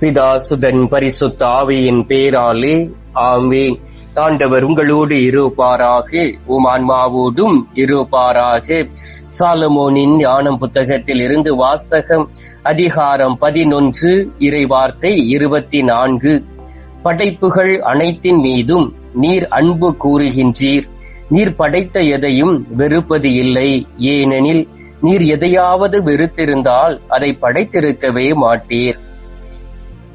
பிதாசுதன் பரிசுத்த ஆவியின் பேராலே ஆமேன். தாண்டவர் உங்களோடு இருப்பாராக உம் ஆன்மாவோடும் இருப்பாராக. சாலமோனின் ஞானம் புத்தகத்தில் இருந்து வாசகம் அதிகாரம் பதினொன்று இறைவார்த்தை இருபத்தி நான்கு படைப்புகள் அனைத்தின் மீதும் நீர் அன்பு கூறுகின்றீர். நீர் படைத்த எதையும் வெறுப்பது இல்லை. ஏனெனில் நீர் எதையாவது வெறுத்திருந்தால் அதை படைத்திருக்கவே மாட்டீர்.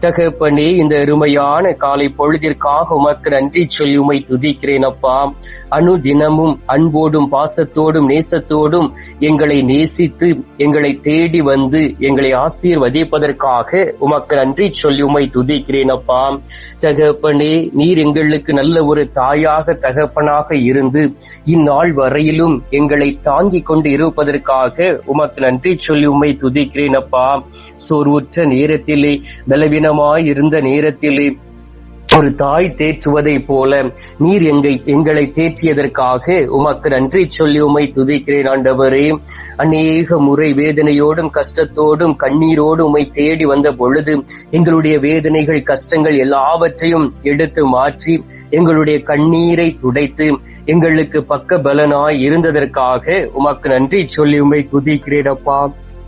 தகப்பனே இந்த அருமையான காலை பொழுதிற்காக உமக்கு நன்றி சொல்லி உமை துதிக்கிறேன் அப்பா. அணு தினமும் அன்போடும் பாசத்தோடும் நேசத்தோடும் எங்களை நேசித்து எங்களை தேடி வந்து எங்களை ஆசீர்வதிப்பதற்காக உமக்கு நன்றி சொல்லி உமை துதிக்கிறேன் அப்பா. தகப்பனே நீர் எங்களுக்கு நல்ல ஒரு தாயாக தகப்பனாக இருந்து இந்நாள் வரையிலும் எங்களை தாங்கிக் கொண்டு இருப்பதற்காக உமக்கு நன்றி சொல்லி உமை துதிக்கிறேன் அப்பா. சோர்வுற்ற நேரத்திலே பலவீன பலவீனமாய் இருந்த நேரத்திலே ஒரு தாய் தேற்றுவதை போல நீர் எங்கை எங்களை தேற்றியதற்காக உமக்கு நன்றி சொல்லி உமை துதிக்கிறேன் ஆண்டவரே. அநேக முறை வேதனையோடும் கஷ்டத்தோடும் கண்ணீரோடும் உமை தேடி வந்த பொழுது எங்களுடைய வேதனைகள் கஷ்டங்கள் எல்லாவற்றையும் எடுத்து மாற்றி எங்களுடைய கண்ணீரை துடைத்து எங்களுக்கு பக்க பலனாய் இருந்ததற்காக உமக்கு நன்றி சொல்லி உமை துதிக்கிறேன் அப்பா.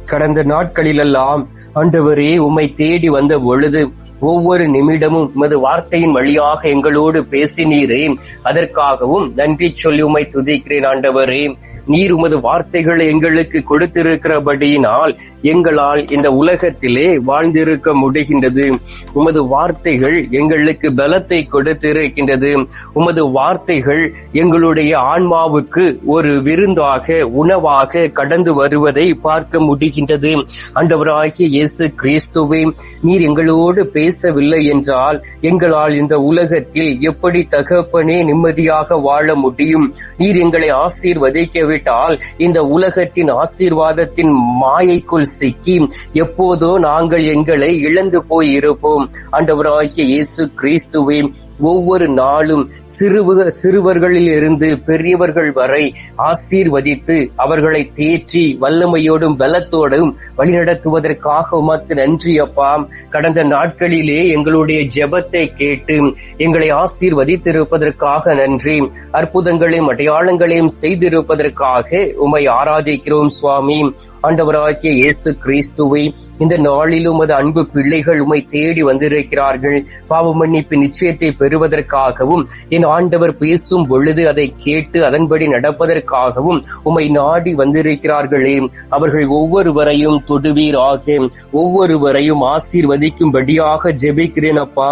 கடந்த நாட்களிலெல்லாம் ஆண்டவரே உம்மை தேடி வந்த பொழுது ஒவ்வொரு நிமிடமும் உமது வார்த்தையின் வழியாக எங்களோடு பேசினீரே. அதற்காகவும் நன்றி சொல்லி உம்மை துதிக்கிறேன் ஆண்டவரே. நீர் உமது வார்த்தைகளை எங்களுக்கு கொடுத்திருக்கிறபடியினால் எங்களால் இந்த உலகத்திலே வாழ்ந்திருக்க முடிகின்றது. உமது வார்த்தைகள் எங்களுக்கு பலத்தை கொடுத்திருக்கின்றது. உமது வார்த்தைகள் எங்களுடைய ஆன்மாவுக்கு ஒரு விருந்தாக உணவாக கடந்து வருவதை பார்க்க முடியும் முடிகின்றது ஆண்டவராகிய இயேசு கிறிஸ்துவே நீர் எங்களோடு பேசவில்லை என்றால் எங்களால் இந்த உலகத்தில் எப்படி தகப்பனே நிம்மதியாக வாழ முடியும்? நீர் எங்களை ஆசீர்வதிக்கவிட்டால் இந்த உலகத்தின் ஆசீர்வாதத்தின் மாயைக்குள் சிக்கி எப்போதோ நாங்கள் எங்களை இழந்து போய் இருப்போம் ஆண்டவராகிய இயேசு கிறிஸ்துவே ஒவ்வொரு நாளும் சிறுவ சிறுவர்களில் இருந்து பெரியவர்கள் வரை ஆசீர்வதித்து அவர்களை தேற்றி வல்லமையோடும் பலத்தோடும் வழிநடத்துவதற்காக உமக்கு நன்றி அப்பா. கடந்த நாட்களிலே எங்களுடைய ஜெபத்தை கேட்டு எங்களை ஆசீர்வதித்திருப்பதற்காக நன்றி. அற்புதங்களையும் அடையாளங்களையும் செய்திருப்பதற்காக உமை ஆராதிக்கிறோம் சுவாமி. ஆண்டவராகிய இயேசு கிறிஸ்துவை இந்த நாளிலும் அது அன்பு பிள்ளைகள் உமை தேடி வந்திருக்கிறார்கள். பாவ மன்னிப்பு நிச்சயத்தை பெறுவதற்காகவும் என் ஆண்டவர் பேசும் பொழுது அதை கேட்டு அதன்படி நடப்பதற்காகவும் உமை நாடி வந்திருக்கிறார்களே. அவர்கள் ஒவ்வொருவரையும் தொடுவீராக. ஒவ்வொருவரையும் ஆசீர்வதிக்கும்படியாக ஜெபிக்கிறேன் அப்பா.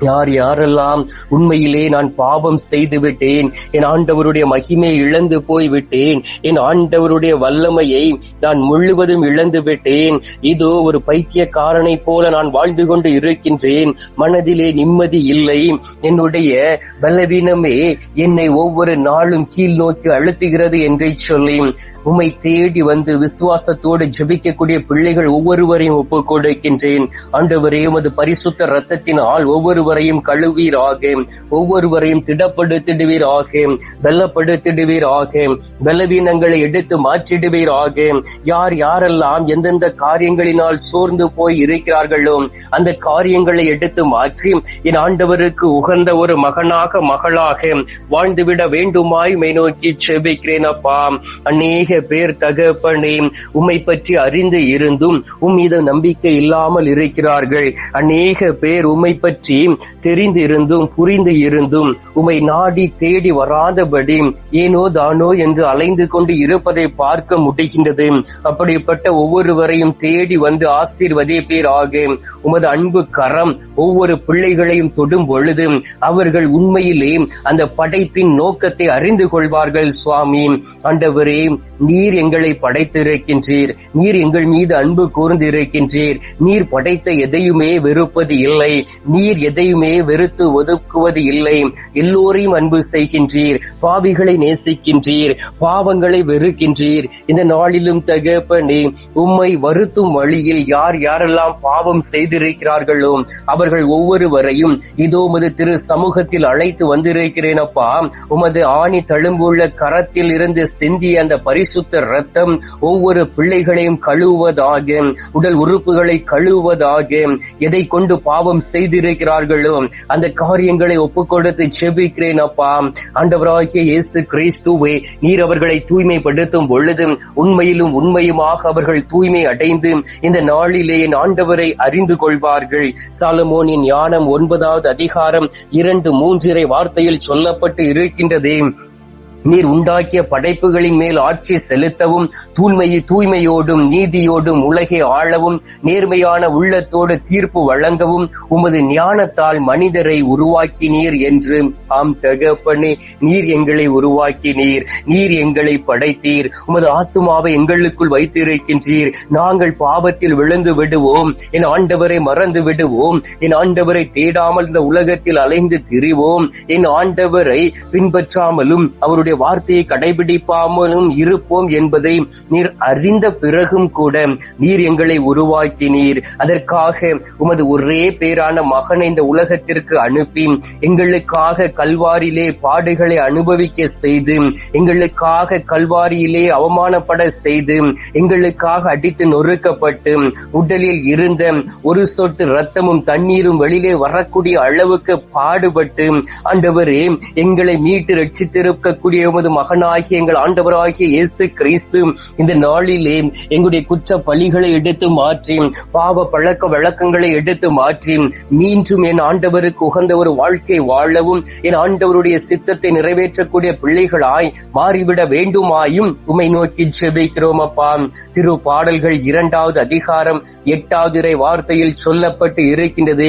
யார் யாரெல்லாம் உண்மையிலே நான் பாவம் செய்து விட்டேன் என் ஆண்டவருடைய மகிமையை இழந்து போய் விட்டேன் என் ஆண்டவருடைய வல்லமையை நான் முழுவதும் இழந்து விட்டேன். இதோ ஒரு பைத்தியக்காரனை போல நான் வாழ்ந்து கொண்டு இருக்கின்றேன். மனதிலே நிம்மதி இல்லை. என்னுடைய பலவீனமே என்னை ஒவ்வொரு நாளும் கீழ் நோக்கி அழுத்துகிறது என்றே சொல்லி உம்மை தேடி வந்து விசுவாசத்தோடு ஜெபிக்கக்கூடிய பிள்ளைகள் ஒவ்வொருவரையும் ஒப்புக் கொடுக்கின்றேன் ஆண்டவரே உமது பரிசுத்த ரத்தத்தினால் ஒவ்வொருவரையும் கழுவீராக. ஒவ்வொருவரையும் திடப்படுத்திடுவீராக. பலப்படுத்திடுவீராக பலவீனங்களை எடுத்து மாற்றிடுவீராக. யார் யாரெல்லாம் எந்தெந்த காரியங்களினால் சோர்ந்து போய் இருக்கிறார்களோ அந்த காரியங்களை எடுத்து மாற்றி என் ஆண்டவருக்கு உகந்த ஒரு மகனாக மகளாக வாழ்ந்துவிட வேண்டுமாய் மை நோக்கி செபிக்கிறேன் அப்பா. அநேக பேர் தகப்பனே உம்மை பற்றி அறிந்து இருந்தும் உம் மீது நம்பிக்கை இல்லாமல் இருக்கிறார்கள். அநேக பேர் உம்மை பற்றி தெரிந்து இருந்தும் புரிந்து இருந்தும் உம்மை நாடி தேடி வராதபடி ஏனோ தானோ என்று அலைந்து கொண்டு இருப்பதை பார்க்க முடிகின்றது. அப்படிப்பட்ட ஒவ்வொருவரையும் தேடி வந்து ஆசீர்வதே பேர் ஆசீர்வதிப்பீராக உமது அன்பு கரம் ஒவ்வொரு பிள்ளைகளையும் தொடும் பொழுது அவர்கள் உண்மையிலே அந்த படைப்பின் நோக்கத்தை அறிந்து கொள்வார்கள் சுவாமி. ஆண்டவரே நீர் எங்களை படைத்திருக்கின்றீர். நீர் எங்கள் மீது அன்பு கூர்ந்திருக்கின்றீர். நீர் படைத்த எதையுமே வெறுப்பது இல்லை. நீர் எதையுமே வெறுத்து ஒதுக்குவது இல்லை. எல்லோரையும் அன்பு செய்கின்றீர். பாவிகளை நேசிக்கின்றீர். பாவங்களை வெறுக்கின்றீர். இந்த நாளிலும் தகப்பனே உம்மை வருத்தும் வழியில் யார் யாரெல்லாம் பாவம் செய்திருக்கிறார்களோ அவர்கள் ஒவ்வொருவரையும் இதோ உமது திரு சமூகத்தில் அழைத்து வந்திருக்கிறேன் அப்பா உமது ஆணி தழும்புள்ள கரத்தில் இருந்து சிந்திய அந்த பரிசு பரிசுத்த ரத்தம் ஒவ்வொரு பிள்ளைகளையும் கழுவுவதாக உடல் உறுப்புகளை கழுவுவதாக எதை கொண்டு பாவம் செய்திருக்கிறார்களோ அந்த காரியங்களை ஒப்பு கொடுத்து செபிக்கிறேன் அப்பா. ஆண்டவராகிய இயேசு கிறிஸ்துவே நீர் அவர்களை தூய்மைப்படுத்தும் பொழுது உண்மையிலும் உண்மையுமாக அவர்கள் தூய்மை அடைந்து இந்த நாளிலேயே ஆண்டவரை அறிந்து கொள்வார்கள். சாலமோனின் ஞானம் ஒன்பதாவது அதிகாரம் இரண்டு மூன்றிரை வார்த்தையில் சொல்லப்பட்டு இருக்கின்றதே. நீர் உண்டாக்கிய படைப்புகளின் மேல் ஆட்சி செலுத்தவும் தூய்மையை தூய்மையோடும் நீதியோடும் உலகை ஆளவும் நேர்மையான உள்ளத்தோடு தீர்ப்பு வழங்கவும் உமது ஞானத்தால் மனிதரை உருவாக்கினீர் என்று ஆம் தகப்பனே நீர் எங்களை உருவாக்கினீர். நீர் எங்களை படைத்தீர். உமது ஆத்துமாவை எங்களுக்குள் வைத்திருக்கின்றீர். நாங்கள் பாவத்தில் விழுந்து விடுவோம். என் ஆண்டவரை மறந்து விடுவோம். என் ஆண்டவரை தேடாமல் இந்த உலகத்தில் அலைந்து திரிவோம். என் ஆண்டவரை பின்பற்றாமலும் அவருடைய வார்த்தையை கடைபிடிப்பாமலும் இருப்போம் என்பதை நீர் அறிந்த பிறகும் கூட நீர் எங்களை உருவாக்கினீர். அதற்காக உமது ஒரே பேரான மகனை இந்த உலகத்திற்கு அனுப்பி எங்களுக்காக கல்வாரிலே பாடுகளை அனுபவிக்க செய்து எங்களுக்காக கல்வாரியிலே அவமானப்பட செய்து எங்களுக்காக அடித்து நொறுக்கப்பட்டு உடலில் இருந்த ஒரு சொட்டு ரத்தமும் தண்ணீரும் வெளியிலே வரக்கூடிய அளவுக்கு பாடுபட்டு ஆண்டவரே எங்களை மீட்டு ரட்சித்திருக்கக்கூடிய உமது மகனாகிய எங்கள் ஆண்டவராகிய இயேசு கிறிஸ்து இந்த நாளிலே எங்களுடைய குற்ற பலிகளை எடுத்து மாற்றி பாவ பழக்க வழக்கங்களை எடுத்து மாற்றி மீண்டும் என் ஆண்டவருக்கு உகந்த ஒரு வாழ்க்கை வாழவும் என் ஆண்டவருடைய சித்தத்தை நிறைவேற்றக்கூடிய பிள்ளைகளாய் மாறிவிட வேண்டுமாயும் உமை நோக்கி ஜெபிக்கிறோம் அப்பா. திரு பாடல்கள் இரண்டாவது அதிகாரம் எட்டாவது இறை வார்த்தையில் சொல்லப்பட்டு இருக்கின்றது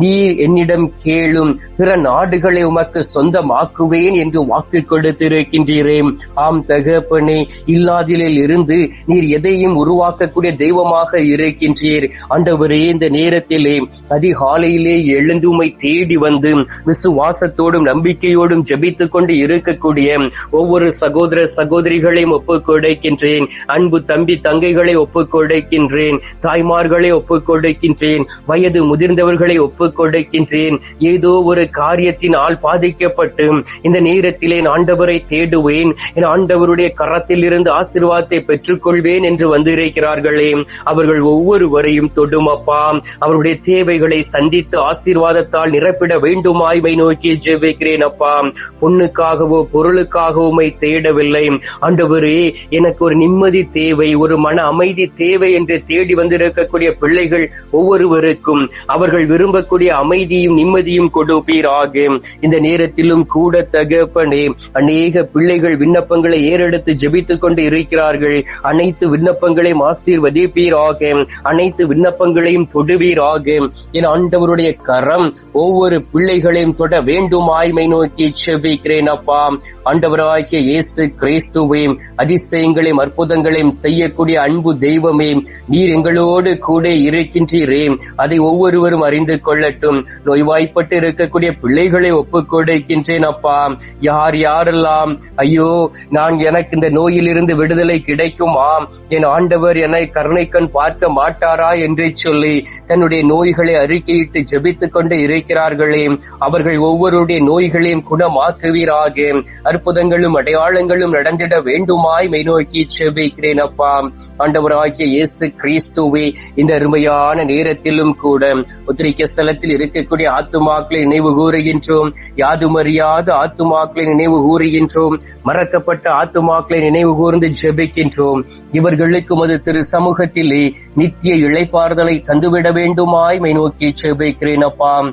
நீர் என்னிடம் கேளும் பிற நாடுகளை உமக்கு சொந்தமாக்குவேன் என்று வாக்கு கொடுத்து கொடுத்திருக்கின்றீரே ஆம் தகப்பனே இல்லாதிலில் இருந்து நீர் எதையும் உருவாக்கக்கூடிய தெய்வமாக இருக்கின்றீர். ஆண்டவரே இந்த நேரத்திலே அதிகாலையிலே எழுந்துமை தேடி வந்து விசுவாசத்தோடும் நம்பிக்கையோடும் ஜபித்துக் கொண்டு இருக்கக்கூடிய ஒவ்வொரு சகோதர சகோதரிகளையும் ஒப்புக்கொடைக்கின்றேன் அன்பு தம்பி தங்கைகளை ஒப்புக்கொடைக்கின்றேன் தாய்மார்களை ஒப்புக்கொடைக்கின்றேன் வயது முதிர்ந்தவர்களை ஒப்புக்கொடைக்கின்றேன் ஏதோ ஒரு காரியத்தினால் பாதிக்கப்பட்டு இந்த நேரத்திலே ஆண்டவரை ஆண்டவரை தேடுவேன். என் ஆண்டவருடைய கரத்தில் இருந்து ஆசீர்வாதத்தை பெற்றுக்கொள்வேன் என்று வந்திருக்கிறார்களே. அவர்கள் ஒவ்வொருவரையும் தொடுமப்பா அவருடைய தேவைகளை சந்தித்து ஆசீர்வாதத்தால் நிரப்பிட வேண்டுமாய்மை நோக்கி ஜெபிக்கிறேன் அப்பா. பொண்ணுக்காகவோ பொருளுக்காகவுமை தேடவில்லை. ஆண்டவரே எனக்கு ஒரு நிம்மதி தேவை ஒரு மன அமைதி தேவை என்று தேடி வந்திருக்கக்கூடிய பிள்ளைகள் ஒவ்வொருவருக்கும். அவர்கள் விரும்பக்கூடிய அமைதியும் நிம்மதியும் கொடுப்பீராக. இந்த நேரத்திலும் கூட தகப்பனே அநேக அநேக பிள்ளைகள் விண்ணப்பங்களை ஏறெடுத்து ஜெபித்துக் கொண்டு இருக்கிறார்கள். அனைத்து விண்ணப்பங்களையும் ஆசீர்வதிப்பீர் ஆசீர்வதிப்பீராக. அனைத்து விண்ணப்பங்களையும் தொடுவீர் தொடுவீராக. என் ஆண்டவருடைய கரம் ஒவ்வொரு பிள்ளைகளையும் தொட வேண்டும் ஆய்மை நோக்கி செபிக்கிறேன் அப்பா. ஆண்டவராகிய இயேசு கிறிஸ்துவையும் அதிசயங்களையும் அற்புதங்களையும் செய்யக்கூடிய அன்பு தெய்வமே நீர் எங்களோடு கூட இருக்கின்றீரே. அதை ஒவ்வொருவரும் அறிந்து கொள்ளட்டும். நோய்வாய்ப்பட்டு இருக்கக்கூடிய பிள்ளைகளை ஒப்புக் கொடுக்கின்றேன் அப்பா. யார் யாரெல்லாம் ஐயோ நான் எனக்கு இந்த நோயிலிருந்து விடுதலை கிடைக்குமா என் ஆண்டவர் என்னை கருணைக்கண் பார்க்க மாட்டாரா என்று சொல்லி தன்னுடைய நோய்களை அறிக்கையிட்டு ஜபித்துக் கொண்டு இருக்கிறார்களே. அவர்கள் ஒவ்வொருடைய நோய்களையும் குணமாக்குவீராக. அற்புதங்களும் அடையாளங்களும் நடந்திட வேண்டுமாய் மெய் நோக்கி செபிக்கிறேன் அப்பா. ஆண்டவராகிய இயேசு கிறிஸ்துவே இந்த அருமையான நேரத்திலும் கூட உத்திரிக்க ஸ்தலத்தில் இருக்கக்கூடிய ஆத்துமாக்களை நினைவு கூறுகின்றோம். யாதுமறியாத ஆத்துமாக்களை நினைவு கூறுகின்றோம். மறக்கப்பட்ட ஆத்துமாக்களை நினைவு கூர்ந்து ஜெபிக்கின்றோம். இவர்களுக்கு மது திரு சமூகத்திலே நித்திய இழைப்பாறுதலை தந்துவிட வேண்டுமாய் மை நோக்கி ஜெபிக்கிறேன் அப்பா.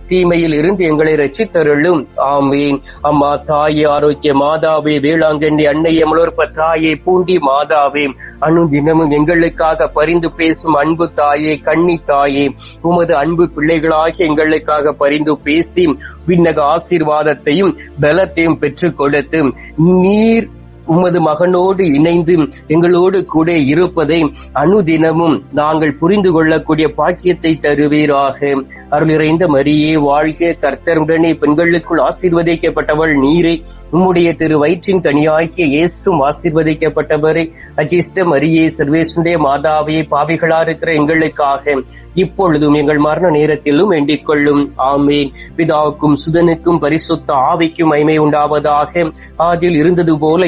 தீமையில் இருந்து எங்களை ரச்சித்தருளும் ஆமீன். அம்மா தாயே ஆரோக்கிய மாதாவே வேளாங்கண்ணி அன்னைய முளர்ப்ப தாயே பூண்டி மாதாவே அனுதினமும் எங்களுக்காக பரிந்து பேசும் அன்பு தாயே கண்ணி தாயே உமது அன்பு பிள்ளைகளாக எங்களுக்காக பரிந்து பேசி விண்ணக ஆசீர்வாதத்தையும் பலத்தையும் பெற்றுக் கொடுத்து நீர் உமது மகனோடு இணைந்து எங்களோடு கூட இருப்பதை அனுதினமும் நாங்கள் புரிந்து கொள்ளக்கூடிய பாக்கியத்தை தருவீராக. அருளிறைந்த மரியே வாழ்க. கர்த்தருடனே பெண்களுக்குள் ஆசீர்வதிக்கப்பட்டவள் நீரே. உம்முடைய திரு வயிற்றின் கனியாகிய இயேசும் ஆசீர்வதிக்கப்பட்டவரை. அஜிஷ்ட மரியே சர்வேசுடைய மாதாவையே பாவிகளா இருக்கிற எங்களுக்காக இப்பொழுதும் எங்கள் மரண நேரத்திலும் வேண்டிக் கொள்ளும். ஆமேன். பிதாவுக்கும் சுதனுக்கும் பரிசுத்த ஆவிக்கும் மைமை உண்டாவதாக. ஆதில் இருந்தது போல